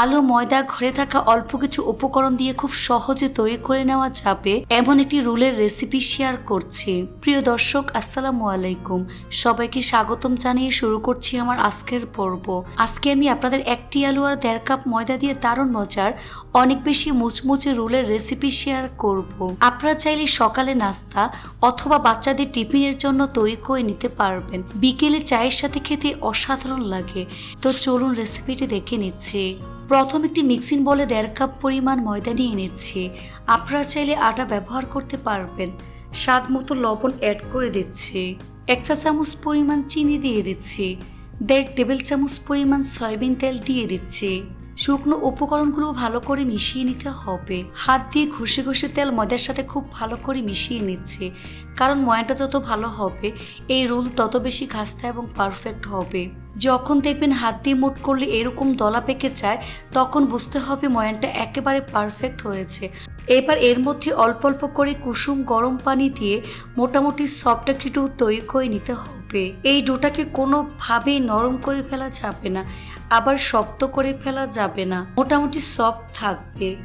আলু, ময়দা, ঘরে থাকা অল্প কিছু উপকরণ দিয়ে খুব সহজে তৈরি করে নেওয়া যাবে এমন একটি রুলের রেসিপি শেয়ার করছি। প্রিয় দর্শক, আসসালামু আলাইকুম। সবাইকে স্বাগতম জানিয়ে শুরু করছি আমার আজকের পর্ব। আজকে আমি আপনাদের একটি আলু আর দেড় কাপ ময়দা দিয়ে দারুণ মজার, অনেক বেশি মুচমুচে রুলের রেসিপি শেয়ার করব। আপনারা চাইলে সকালে নাস্তা অথবা বাচ্চাদের টিফিনের জন্য তৈরি করে নিতে পারবেন। বিকেলে চায়ের সাথে খেতে অসাধারণ লাগে। তো চলুন রেসিপিটি দেখে নিচ্ছি। প্রথম একটি মিক্সিং বলে দেড় কাপ পরিমাণ ময়দা নিয়ে নিচ্ছি। আপনারা চাইলে আটা ব্যবহার করতে পারবেন। স্বাদ মতো লবণ অ্যাড করে দিচ্ছি। এক চা চামচ পরিমাণ চিনি দিয়ে দিচ্ছি। দেড় টেবিল চামচ পরিমাণ সয়াবিন তেল দিয়ে দিচ্ছি। শুকনো উপকরণগুলো ভালো করে মিশিয়ে নিতে হবে। হাত দিয়ে ঘষে ঘষে তেল ময়দার সাথে খুব ভালো করে মিশিয়ে নিচ্ছে। কারণ ময়াটা যত ভালো হবে, এই রোল তত বেশি খাস্তা এবং পারফেক্ট হবে। যখন দেখবেন হাত দিয়ে মুট করলে এরকম দলা পেকে যায়, তখন বুঝতে হবে ময়ানটা একেবারে পারফেক্ট হয়েছে। এবার এর মধ্যে অল্প অল্প করে কুসুম গরম পানি দিয়ে মোটামুটি সফট একটি তৈরি করে নিতে হবে। এই ডোটাকে কোনোভাবেই নরম করে ফেলা যাবে না। আবার শক্ত করে ফেলা যাবে না। মোটামুটি সফট থাকবে।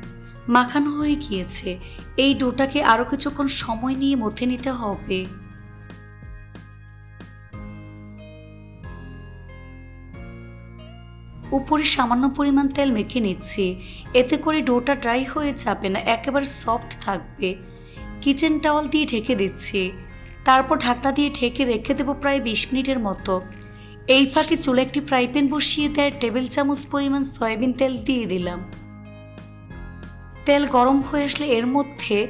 মাখানো হয়ে গিয়েছে। এই ডোটাকে আরও কিছুক্ষণ সময় নিয়ে মথে নিতে হবে। উপরে সামান্য পরিমাণ তেল মেখে নিচ্ছি। এতে করে ডোটা ড্রাই হয়ে যাবে না, একেবারে সফট থাকবে। কিচেন টাওয়াল দিয়ে ঢেকে দিচ্ছি। তারপর ঢাকনা দিয়ে ঢেকে রেখে দেবো প্রায় বিশ মিনিটের মতো। এই ফাঁকে চুলে একটি ফ্রাই প্যান বসিয়ে দেয় টেবিল চামচ পরিমাণ সয়াবিন তেল দিয়ে দিলাম। তেল গরম হয়ে আসলে এর মধ্যে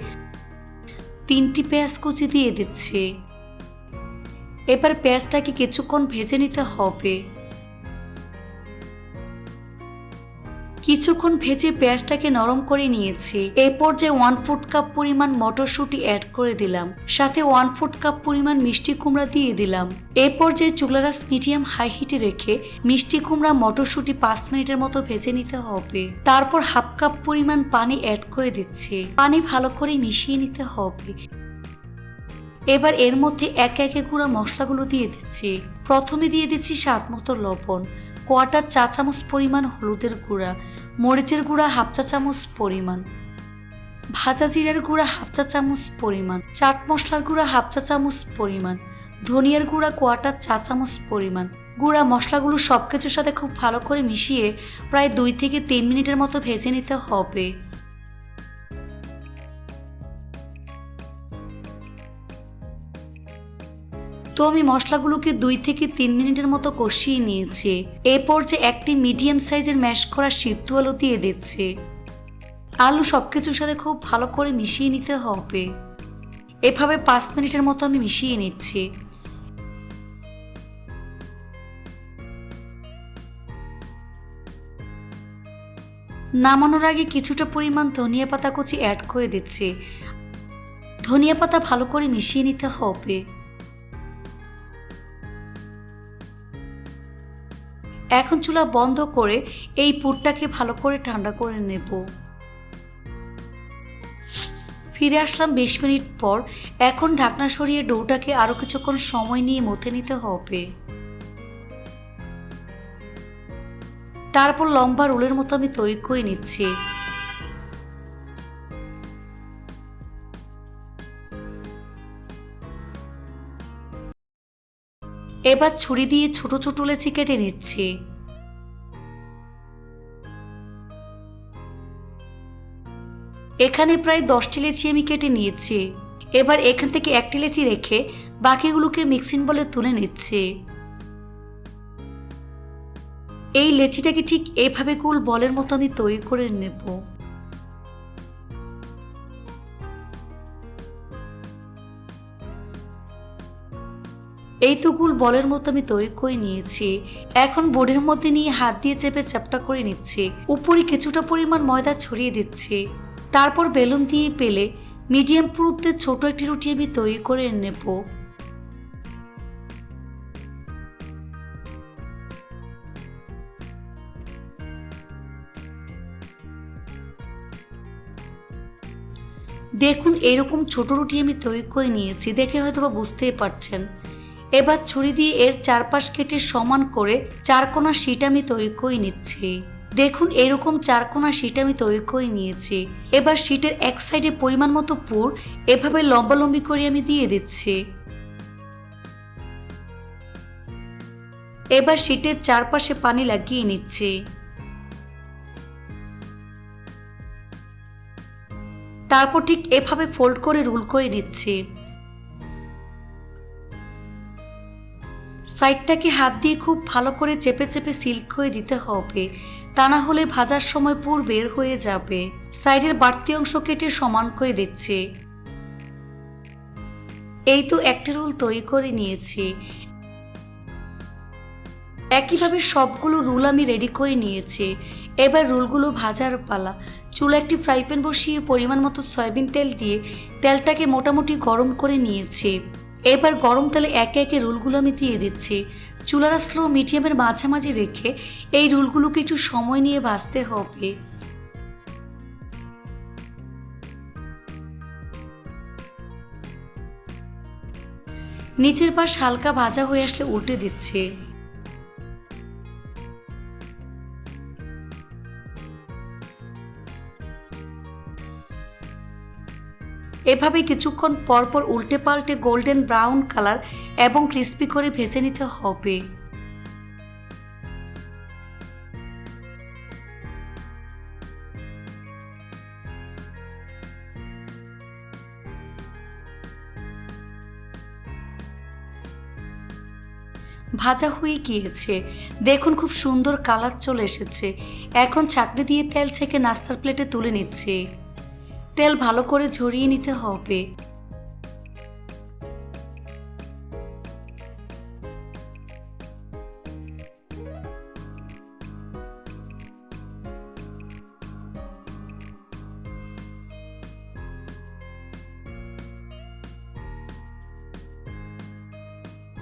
তিনটি পেঁয়াজ কুচি দিয়ে দিচ্ছি। এবার পেঁয়াজটাকে কিছুক্ষণ ভেজে নিতে হবে। কিছুক্ষণ ভেজে পেঁয়াজটাকে নরম করে নিয়েছি। এই পর্যায়ে ওয়ান ফুট কাপ পরিমাণ মটরশুঁটি অ্যাড করে দিলাম। সাথে ওয়ান ফুট কাপ পরিমাণ মিষ্টি কুমড়া দিয়ে দিলাম। এই পর্যায়ে চুলারাস মিডিয়াম হাই হিটে রেখে মিষ্টি কুমড়া মটরশুঁটি পাঁচ মিনিটের মতো ভেজে নিতে হবে। তারপর হাফ কাপ পরিমাণ পানি অ্যাড করে দিচ্ছে। পানি ভালো করে মিশিয়ে নিতে হবে। এবার এর মধ্যে এক একে গুঁড়া মশলাগুলো দিয়ে দিচ্ছি। প্রথমে দিয়ে দিচ্ছি স্বাদ মতো লবণ। কোয়াটার চা চামচ পরিমাণ হলুদের গুঁড়া। মরিচের গুঁড়া হাফ চা চামচ পরিমাণ। ভাজা জিরার গুঁড়া হাফ চা চামচ পরিমাণ। চাট মশলার গুঁড়া হাফ চা চামচ পরিমাণ। ধনিয়ার গুঁড়া কোয়াটার চা চামচ পরিমাণ। গুঁড়া মশলাগুলো সব কিছুর সাথে খুব ভালো করে মিশিয়ে প্রায় দুই থেকে তিন মিনিটের মতো ভেজে নিতে হবে। তো আমি মশলাগুলোকে দুই থেকে তিন মিনিটের মতো কষিয়ে নিয়েছি। এরপর যে একটি মিডিয়াম সাইজের ম্যাশ করা সিদ্ধ আলু দিয়ে দিচ্ছে। আলু সব কিছুর সাথে খুব ভালো করে মিশিয়ে নিতে হবে। এভাবে পাঁচ মিনিটের মতো আমি মিশিয়ে নিচ্ছি। নামানোর আগে কিছুটা পরিমাণ ধনিয়া পাতা কুচি অ্যাড করে দিচ্ছি। ধনিয়া পাতা ভালো করে মিশিয়ে নিতে হবে। এখন চুলা বন্ধ করে এই পুরটাকে ভালো করে ঠান্ডা করে নেব। ফিরে আসলাম বিশ মিনিট পর। এখন ঢাকনা সরিয়ে ডোটাকে আরও কিছুক্ষণ সময় নিয়ে মথে নিতে হবে। তারপর লম্বা রোলের মতো আমি তৈরি করে নিচ্ছি। এবার ছুরি দিয়ে ছোট ছোট লেচি কেটে নিচ্ছি। এখানে প্রায় দশটি লেচি আমি কেটে নিয়েছি। এবার এখান থেকে একটি লেচি রেখে বাকিগুলোকে মিক্সিং বলে তুলে নিচ্ছি। এই লেচিটাকে ঠিক এভাবে গোল বলের মতো আমি তৈরি করে নেব। এই তো গুল বলের মতো আমি তৈরি করে নিয়েছি। এখন বোর্ডের মধ্যে নিয়ে হাত দিয়ে চেপে চ্যাপটা করে নিচ্ছি। উপরে কিছুটা পরিমাণ ময়দা ছড়িয়ে দিচ্ছি। তারপর বেলুন দিয়ে পেলে মিডিয়াম পুরুত্বের ছোট একটি রুটি আমি তৈরি করে নেব। দেখুন এরকম ছোট রুটি আমি তৈরি করে নিয়েছি। দেখে হয়তো বা বুঝতেই পারছেন। এবার ছুরি দিয়ে এর চারপাশ কেটে সমান করে চারকোনা শিট আমি তৈরি করে নিচ্ছি। দেখুন, এরকম চারকোনা শিট আমি তৈরি করে নিয়েছি। এবার শিটের এক সাইডে পরিমাণ মতো পুর এভাবে লম্বালম্বি করে আমি দিয়ে দিচ্ছি। এবার শিটের চারপাশে পানি লাগিয়ে নিচ্ছি। তারপর ঠিক এভাবে ফোল্ড করে রুল করে নিচ্ছি। সাইডটাকে হাত দিয়ে খুব ভালো করে চেপে চেপে সিল্ক করে দিতে হবে। তা না হলে ভাজার সময় পুর বের হয়ে যাবে। সাইডের বাড়তি অংশ কেটে সমান করে দিচ্ছি। এই তো একটা রুল তৈরি করে নিয়েছি। একইভাবে সবগুলো রুল আমি রেডি করে নিয়েছি। এবার রুলগুলো ভাজার পালা। চুলা একটি ফ্রাই প্যান বসিয়ে পরিমাণ মতো সয়াবিন তেল দিয়ে তেলটাকে মোটামুটি গরম করে নিয়েছি। এবার গরম তেলে একে একে রুলগুলো আমি দিয়ে দিচ্ছি। চুলারা স্লো মিডিয়ামের মাঝামাঝি রেখে এই রুলগুলোকে একটু সময় নিয়ে ভাজতে হবে। নিচের পাশ হালকা ভাজা হয়ে আসলে উল্টে দিচ্ছে। এভাবে কিছুক্ষণ পরপর উল্টে পাল্টে গোল্ডেন ব্রাউন কালার এবং ক্রিস্পি করে ভেজে নিতে হবে। ভাজা হয়ে গিয়েছে। দেখুন খুব সুন্দর কালার চলে এসেছে। এখন ছাকনি দিয়ে তেল ছেঁকে নাস্তার প্লেটে তুলে নিচ্ছে। তেল ভালো করে ঝরিয়ে নিতে হবে।